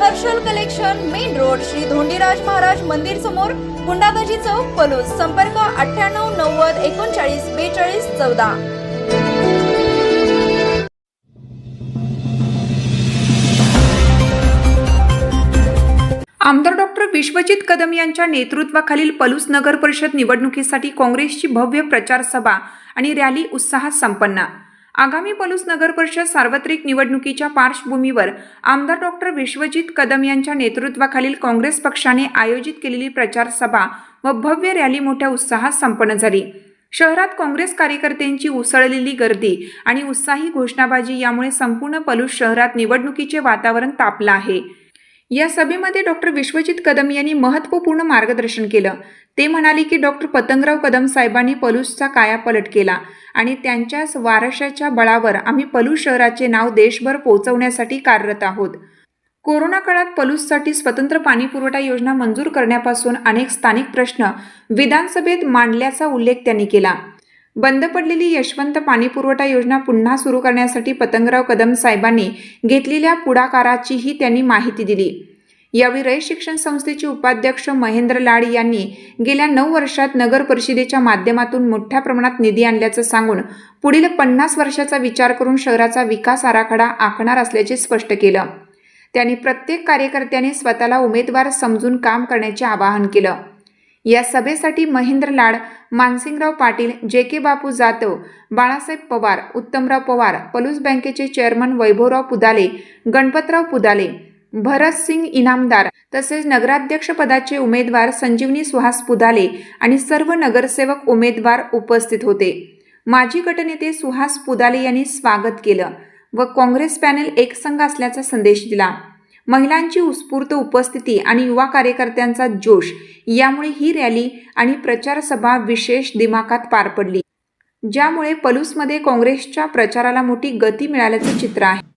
Harshal collection main road Shri Dhondiraj Maharaj मंदिर समोर गुंडाबाजी चौक पलूस. संपर्क अठ्ठ्याण्णव नव्वद एकोणचाळीस बेचाळीस चौदा. आमदार डॉक्टर विश्वजित कदम यांच्या नेतृत्वाखालील पलूस नगर परिषद निवडणुकीसाठी काँग्रेसची भव्य प्रचार सभा आणि रॅली उत्साहात संपन्न. आगामी पलूस नगर परिषद सार्वत्रिक निवडणुकीच्या पार्श्वभूमीवर आमदार डॉक्टर विश्वजित कदम यांच्या नेतृत्वाखालील काँग्रेस पक्षाने आयोजित केलेली प्रचार सभा व भव्य रॅली मोठ्या उत्साहात संपन्न झाली. शहरात काँग्रेस कार्यकर्त्यांची उसळलेली गर्दी आणि उत्साही घोषणाबाजी यामुळे संपूर्ण पलूस शहरात निवडणुकीचे वातावरण तापलं आहे. या सभेमध्ये डॉक्टर विश्वजित कदम यांनी महत्त्वपूर्ण मार्गदर्शन केलं. ते म्हणाले की डॉक्टर पतंगराव कदम साहेबांनी पलूसचा कायापलट केला आणि त्यांच्याच वारशाच्या बळावर आम्ही पलूस शहराचे नाव देशभर पोहोचवण्यासाठी कार्यरत आहोत. कोरोना काळात पलूससाठी स्वतंत्र पाणीपुरवठा योजना मंजूर करण्यापासून अनेक स्थानिक प्रश्न विधानसभेत मांडल्याचा उल्लेख त्यांनी केला. बंद पडलेली यशवंत पाणीपुरवठा योजना पुन्हा सुरू करण्यासाठी पतंगराव कदम साहेबांनी घेतलेल्या पुढाकाराचीही त्यांनी माहिती दिली. यावेळी रय शिक्षण संस्थेचे उपाध्यक्ष महेंद्र लाड यांनी गेल्या नऊ वर्षात नगर परिषदेच्या माध्यमातून मोठ्या प्रमाणात निधी आणल्याचं सांगून पुढील पन्नास वर्षाचा विचार करून शहराचा विकास आराखडा आखणार असल्याचे स्पष्ट केलं. त्यांनी प्रत्येक कार्यकर्त्याने स्वतःला उमेदवार समजून काम करण्याचे आवाहन केलं. या सभेसाठी महेंद्र लाड मानसिंगराव पाटील जे के बापू जाधव बाळासाहेब पवार उत्तमराव पवार पलूस बँकेचे चेअरमन वैभवराव पुदाले गणपतराव पुदाले भरत सिंग इनामदार तसेच नगराध्यक्ष पदाचे उमेदवार संजीवनी सुहास पुदाले आणि सर्व नगरसेवक उमेदवार उपस्थित होते. माजी गटनेते सुहास पुदाले यांनी स्वागत केलं व काँग्रेस पॅनेल एकसंघ असल्याचा संदेश दिला. महिलांची उत्स्फूर्त उपस्थिती आणि युवा कार्यकर्त्यांचा जोश यामुळे ही रॅली आणि प्रचार सभा विशेष दिमाखात पार पडली. ज्यामुळे पलूसमध्ये काँग्रेसच्या प्रचाराला मोठी गती मिळाल्याचं चित्र आहे.